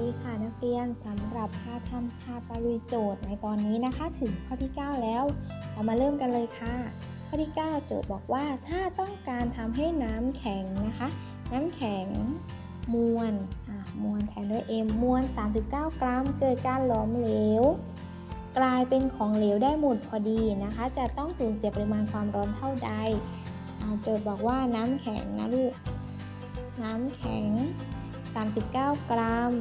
ดีค่ะนักเรียนสำหรับพาทำพาตะลุยโจทย์ในตอนนี้นะคะ ถึงข้อที่ 9 แล้ว เรามาเริ่มกันเลยค่ะ ข้อที่ 9 โจทย์บอกว่าถ้าต้องการทำให้น้ำแข็งนะคะ น้ำแข็งมวลมวลแทนด้วย m มวล 39 กรัม เกิดการหลอมเหลว กลายเป็นของเหลวได้หมดพอดีนะคะ จะต้องสูญเสียปริมาณความร้อนเท่าใดโจทย์บอกว่าน้ำแข็งนะลูก น้ำแข็ง 39 กรัม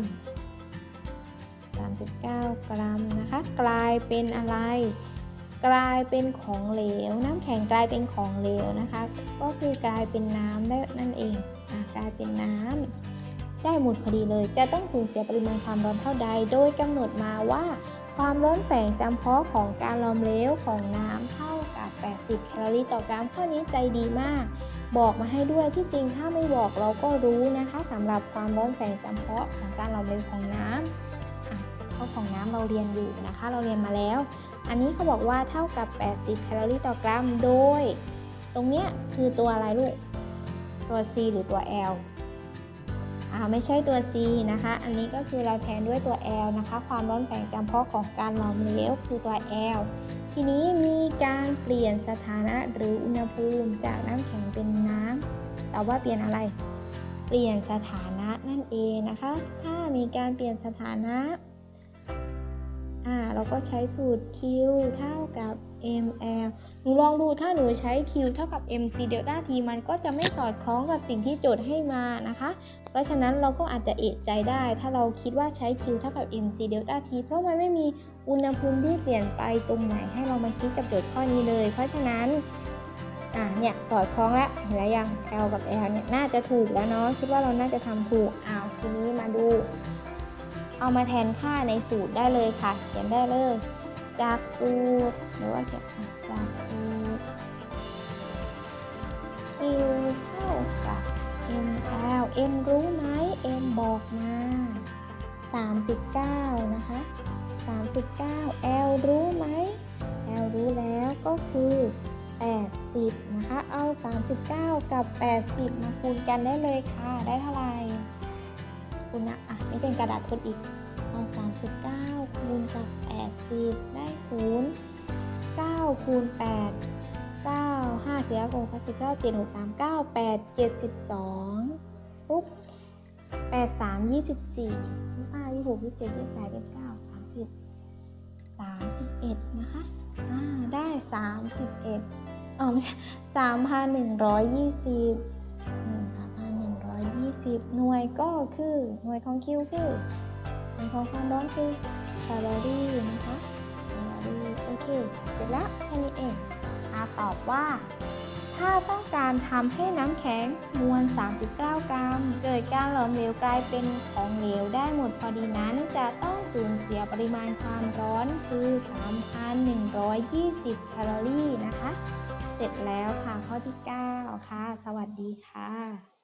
39 กรัมนะคะ กลายเป็นอะไร กลายเป็นของเหลว น้ำแข็งกลายเป็นของเหลวนะคะ ก็คือกลายเป็นน้ำได้นั่นเองอกลายเป็นน้ำได้หมดพอดีเลย จะต้องสูญเสียปริมาณความร้อนเท่าใด โดยกำหนดมาว่า ความร้อนแฝงจำเพาะของการลอมเหลวของน้ำเท่ากับ 80 แคลอรี่ต่อกรัมข้อนี้ใจดีมากบอกมาให้ด้วยที่จริงถ้าไม่บอกเราก็รู้นะคะสำหรับความร้อนแฝงจำเพาะของการหลอมเหลวของน้ำ เพราะของน้ำเราเรียนอยู่นะคะ เราเรียนมาแล้ว อันนี้เขาบอกว่าเท่ากับ 80 แคลอรี่ต่อกรัม โดย ตรงเนี้ยคือตัวอะไรลูก ตัว C หรือตัว L อ่าไม่ใช่ตัว C นะคะ อันนี้ก็คือเราแทนด้วยตัว L นะคะ ความร้อนแฝงจำเพาะของการหลอมเหลวคือตัว L ทีนี้มีการเปลี่ยนสถานะหรืออุณหภูมิจากน้ำแข็งเป็นน้ำแต่ว่าเปลี่ยนอะไร เปลี่ยนสถานะนั่นเองนะคะ ถ้ามีการเปลี่ยนสถานะ อ่าเราก็ใช้สูตร Q เท่ากับ ml หนูลองดูถ้าหนูใช้ Q เท่ากับ mc delta t มันก็จะไม่สอดคล้องกับสิ่งที่โจทย์ให้มานะคะ เพราะฉะนั้นเราก็อาจจะเอะใจได้ ถ้าเราคิดว่าใช้ Q เท่ากับ mc delta t เพราะมันไม่มีอุณหภูมิที่เปลี่ยนไปตรงไหนให้เรามาคิดกับโจทย์ข้อนี้เลย เพราะฉะนั้นอ่าเนี่ยสอดคล้องแล้วเห็นแล้วยัง L กับ L เนี่ยน่าจะถูกแล้วเนาะคิดว่าเราน่าจะทำถูกอ้าวทีนี้มาดู เอามาแทนค่าในสูตรได้เลยค่ะ เขียนได้เลย จากสูตรหรือว่าเขียนจากสูตร Q เท่ากับ ml m รู้ไหม m บอกมา 39 นะคะ 39 l รู้ไหม l รู้แล้วก็คือ 80 นะคะ เอา 39 กับ 80 มาคูณกันได้เลยค่ะ ได้เท่าไหร่ คูณนะอะไม่เป็นกระดาษทดอีกเอา39คูณกับ80ได้0 9คูณ8 9 5เสียโกงพัสเก้า7 6 3 9 8 72ปุ๊บ8 3 24 25 26 27 28 29 30 31นะคะอ่าได้31เออไม่ใช่3,120อืม 3,120หน่วยก็คือ หน่วยของคิวคือหน่วยของความร้อนคือแคลอรี่นะคะแคลอรี่โอเคเสร็จแล้วแค่นี้เองอาตอบว่า ถ้าต้องการทำให้น้ำแข็งมวล 39 กรัม เกิดการหลอมเหลวกลายเป็นของเหลวได้หมดพอดีนั้น จะต้องสูญเสียปริมาณความร้อนคือ 3,120 แคลอรี่นะคะ เสร็จแล้วค่ะข้อที่ 9 ค่ะ สวัสดีค่ะ